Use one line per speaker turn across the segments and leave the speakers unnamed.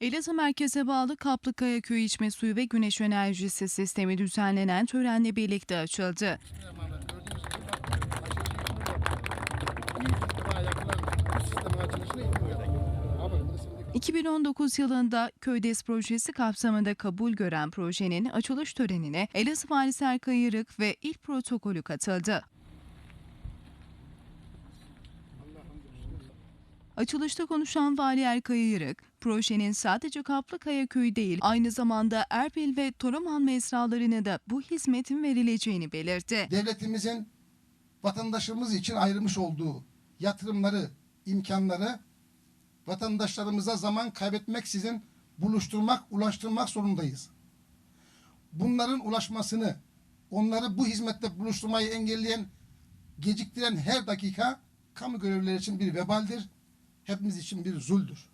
Elazığ merkeze bağlı Kaplıkaya Köyü içme suyu ve güneş enerjisi sistemi düzenlenen törenle birlikte açıldı.
Hemen gördüğünüz gibi bak aşağıya yapılan bu sistemin açılışına izin verdik. Abi burası bir
2019 yılında Köydes projesi kapsamında kabul gören projenin açılış törenine Elazığ Valisi Erkay Yarık ve ilk protokolü katıldı. Açılışta konuşan Vali Erkay Yarık, projenin sadece Kaplıkaya Köyü değil aynı zamanda Erbil ve Toraman mezralarına da bu hizmetin verileceğini belirtti.
devletimizin vatandaşımız için ayrılmış olduğu yatırımları, imkanları vatandaşlarımıza zaman kaybetmeksizin buluşturmak, ulaştırmak zorundayız. Bunların ulaşmasını, onları bu hizmette buluşturmayı engelleyen, geciktiren her dakika kamu görevlileri için bir vebaldir. Hepimiz için bir zuldür.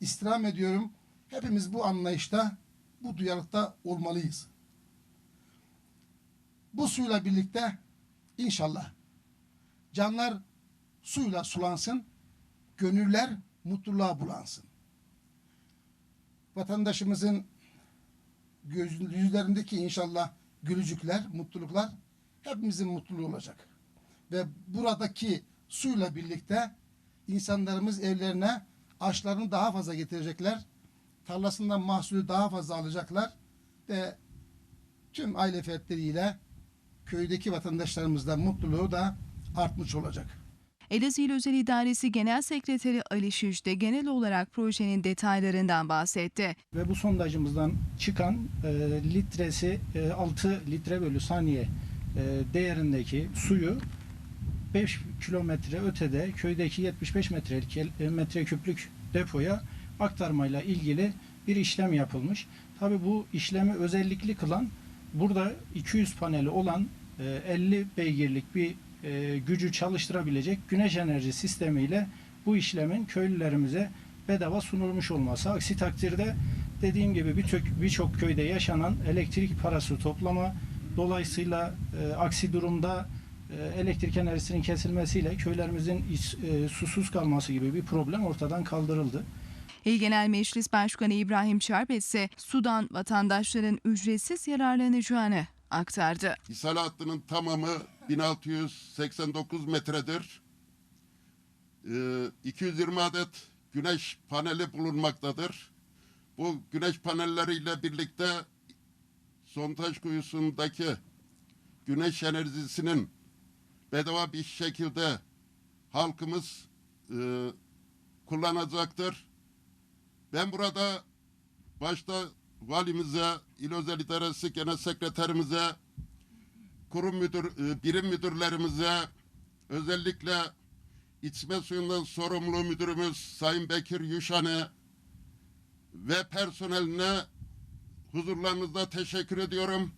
İstirham ediyorum. Hepimiz bu anlayışta, bu duyarlılıkta olmalıyız. Bu suyla birlikte inşallah canlar suyla sulansın, gönüller mutluluğa bulansın. Vatandaşımızın göz, yüzlerindeki inşallah gülücükler, mutluluklar hepimizin mutluluğu olacak. Ve buradaki suyla birlikte insanlarımız evlerine aşlarını daha fazla getirecekler. Tarlasından mahsulü daha fazla alacaklar ve tüm aile fertleriyle köydeki vatandaşlarımızda mutluluğu da artmış olacak.
Elazığ İl Özel İdaresi Genel Sekreteri Ali Şiş de genel olarak projenin detaylarından bahsetti.
ve bu sondajımızdan çıkan e, litresi e, 6 litre bölü saniye e, değerindeki suyu 5 kilometre ötede köydeki 75 metrelik e, metreküplük depoya aktarmayla ilgili bir işlem yapılmış. Tabi bu işlemi özellikli kılan burada 200 paneli olan e, 50 beygirlik bir e, gücü çalıştırabilecek güneş enerji sistemiyle bu işlemin köylülerimize bedava sunulmuş olması. Aksi takdirde dediğim gibi birçok birçok köyde yaşanan elektrik parası toplama dolayısıyla e, aksi durumda e, elektrik enerjisinin kesilmesiyle köylerimizin iç- e, susuz kalması gibi bir problem ortadan kaldırıldı.
İl Genel Meclis Başkanı İbrahim Çarp ise sudan vatandaşların ücretsiz yararlanacağını aktardı.
İshal hattının tamamı 1689 metredir. Ee, 220 adet güneş paneli bulunmaktadır. Bu güneş panelleriyle birlikte sondaj kuyusundaki güneş enerjisinin bedava bir şekilde halkımız e, kullanacaktır. Ben burada başta valimize, il özel idaresi genel sekreterimize, kurum müdür, e, birim müdürlerimize, özellikle içme suyundan sorumlu müdürümüz Sayın Bekir Yuşan'e ve personeline huzurlarınızda teşekkür ediyorum.